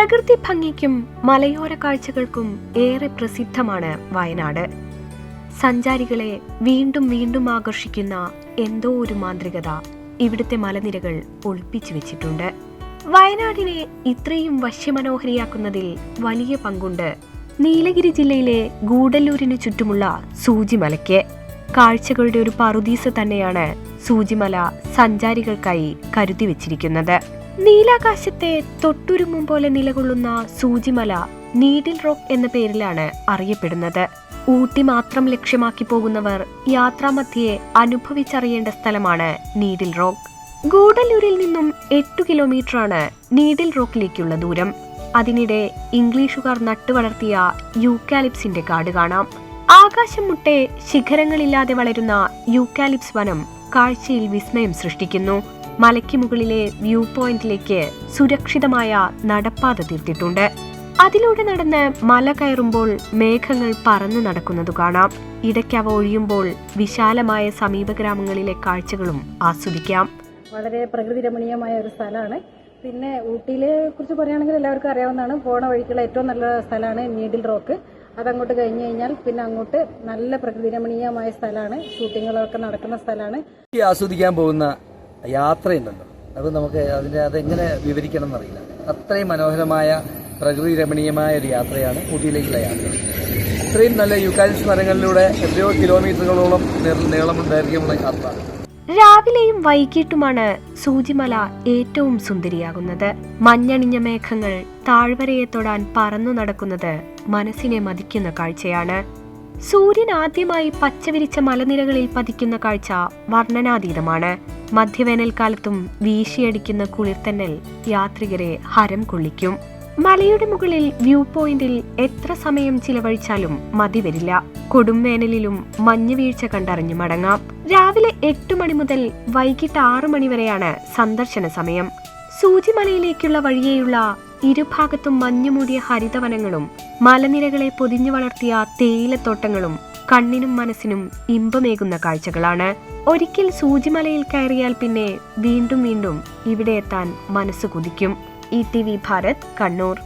പ്രകൃതി ഭംഗിക്കും മലയോര കാഴ്ചകൾക്കും ഏറെ പ്രസിദ്ധമാണ് വയനാട്. സഞ്ചാരികളെ വീണ്ടും വീണ്ടും ആകർഷിക്കുന്ന എന്തോ ഒരു മാന്ത്രികത ഇവിടുത്തെ മലനിരകൾ ഒളിപ്പിച്ചു വെച്ചിട്ടുണ്ട്. വയനാടിനെ ഇത്രയും വശ്യമനോഹരിയാക്കുന്നതിൽ വലിയ പങ്കുണ്ട് നീലഗിരി ജില്ലയിലെ ഗൂഡല്ലൂരിന് ചുറ്റുമുള്ള സൂചിമലയ്ക്ക്. കാഴ്ചകളുടെ ഒരു പറുദീസ തന്നെയാണ് സൂചിമല സഞ്ചാരികൾക്കായി കരുതി വെച്ചിരിക്കുന്നത്. നീലാകാശത്തെ തൊട്ടുരുമ്പും പോലെ നിലകൊള്ളുന്ന സൂചിമല നീഡിൽ റോക്ക് എന്ന പേരിലാണ് അറിയപ്പെടുന്നത്. ഊട്ടി മാത്രം ലക്ഷ്യമാക്കി പോകുന്നവർ യാത്രാമധ്യെ അനുഭവിച്ചറിയേണ്ട സ്ഥലമാണ് നീഡിൽ റോക്ക്. ഗൂഡല്ലൂരിൽ നിന്നും എട്ടു കിലോമീറ്ററാണ് നീഡിൽ റോക്കിലേക്കുള്ള ദൂരം. അതിനിടെ ഇംഗ്ലീഷുകാർ നട്ടുവളർത്തിയ യൂക്കാലിപ്സിന്റെ കാട് കാണാം. ആകാശം മുട്ടെ ശിഖരങ്ങളില്ലാതെ വളരുന്ന യൂക്കാലിപ്സ് വനം കാഴ്ചയിൽ വിസ്മയം സൃഷ്ടിക്കുന്നു. മലയ്ക്ക് മുകളിലെ വ്യൂ പോയിന്റിലേക്ക് സുരക്ഷിതമായ നടപ്പാത തീർത്തിട്ടുണ്ട് അതിലൂടെ നടന്ന് മല കയറുമ്പോൾ മേഘങ്ങൾ പറന്നു നടക്കുന്നതു കാണാം. ഇടയ്ക്കവ ഒഴിയുമ്പോൾ വിശാലമായ സമീപ ഗ്രാമങ്ങളിലെ കാഴ്ചകളും ആസ്വദിക്കാം. വളരെ പ്രകൃതി രമണീയമായ ഒരു സ്ഥലമാണ്. പിന്നെ ഊട്ടിയിലെ കുറിച്ച് പറയുകയാണെങ്കിൽ എല്ലാവർക്കും അറിയാവുന്നതാണ്. പോണ വഴിക്കുള്ള ഏറ്റവും നല്ല സ്ഥലമാണ് നീഡിൽ റോക്ക്. അതങ്ങോട്ട് കഴിഞ്ഞു കഴിഞ്ഞാൽ പിന്നെ അങ്ങോട്ട് നല്ല പ്രകൃതി രമണീയമായ സ്ഥലമാണ്. ഷൂട്ടിങ്ങുകളൊക്കെ നടക്കുന്ന സ്ഥലമാണ്. ആസ്വദിക്കാൻ പോകുന്ന യാത്രയുണ്ടല്ലോ അത് നമുക്ക് അതിന്റെ അതെങ്ങനെ വിവരിക്കണം എന്നറിയില്ല അത്രയും മനോഹരമായ പ്രകൃതി രമണീയമായ ഒരു യാത്രയാണ് ഊട്ടിയിലേക്കുള്ള യാത്ര. ഇത്രയും നല്ല യുക്കാലിസ് മരങ്ങളിലൂടെ എത്രയോ കിലോമീറ്ററുകളോളം നീള- നീളമുള്ള ദൈർഘ്യമുള്ള യാത്ര. രാവിലെയും വൈകിട്ടുമാണ് സൂചിമല ഏറ്റവും സുന്ദരിയാകുന്നത്. മഞ്ഞണിഞ്ഞ മേഘങ്ങൾ താഴ്വരയെ തൊടാൻ പറന്നു നടക്കുന്നത് മനസ്സിനെ മതിക്കുന്ന കാഴ്ചയാണ്. സൂര്യൻ ആദ്യമായി പച്ചവിരിച്ച മലനിരകളിൽ പതിക്കുന്ന കാഴ്ച വർണനാതീതമാണ്. മധ്യവേനൽക്കാലത്തും വീശിയടിക്കുന്ന കുളിർത്തന്നൽ യാത്രികരെ ഹരം കൊള്ളിക്കും. മലയുടെ മുകളിൽ വ്യൂ പോയിന്റിൽ എത്ര സമയം ചിലവഴിച്ചാലും മതി വരില്ല. കൊടും വേനലിലും മഞ്ഞ് വീഴ്ച കണ്ടറിഞ്ഞു മടങ്ങാം. രാവിലെ എട്ട് മണി മുതൽ വൈകിട്ട് ആറു മണി വരെയാണ് സന്ദർശന സമയം. സൂചിമലയിലേക്കുള്ള വഴിയെയുള്ള ഇരുഭാഗത്തും മഞ്ഞുമൂടിയ ഹരിതവനങ്ങളും മലനിരകളെ പൊതിഞ്ഞു വളർത്തിയ തേയിലത്തോട്ടങ്ങളും കണ്ണിനും മനസ്സിനും ഇമ്പമേകുന്ന കാഴ്ചകളാണ്. ഒരിക്കൽ സൂചിമലയിൽ കയറിയാൽ പിന്നെ വീണ്ടും വീണ്ടും ഇവിടെ എത്താൻ മനസ്സ് കുതിക്കും. E T V Bharat Kannur.